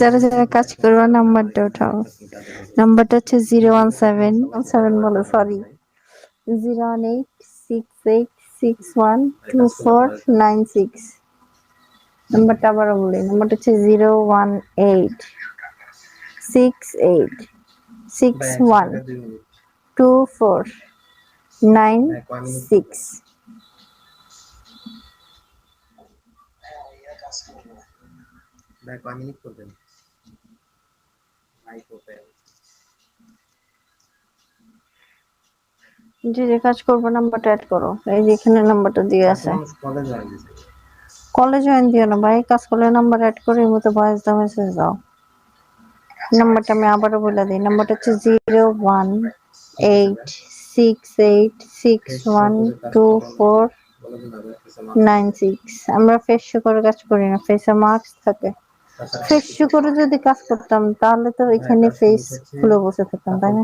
যারা যারা কাজ করবা নাম্বারটা উঠাও। নাম্বারটা হচ্ছে জিরো ওয়ান সেভেন সেভেন বলো sorry zero one eight six eight six one two four nine six নাম্বারটা আবারও বলি নাম্বারটা হচ্ছে zero one eight six eight six one two four nine six ভাই কয় মিনিট করবেন ভাই কোথায় যে যে কাজ করবো নাম্বারটা অ্যাড করো এই যে এখানে নাম্বারটা দিয়ে আছে কলেজ জয়েন দিছে কলেজ জয়েন দিও না ভাই কাজ করলে নাম্বার অ্যাড করে এই মতো ভয়েস দাও মেসেজ দাও নাম্বারটা আমি আবারও বলে দিই নাম্বারটা হচ্ছে zero one eight six eight six one two four বলে দিন হবে nine six. আমরা ফেস শুকর কাজ করি না ফেসে মার্কস থাকে। ফেস শুকর করে যদি কাজ করতাম তাহলে তো এখানে ফেস খুলে বসে থাকতাম তাই না?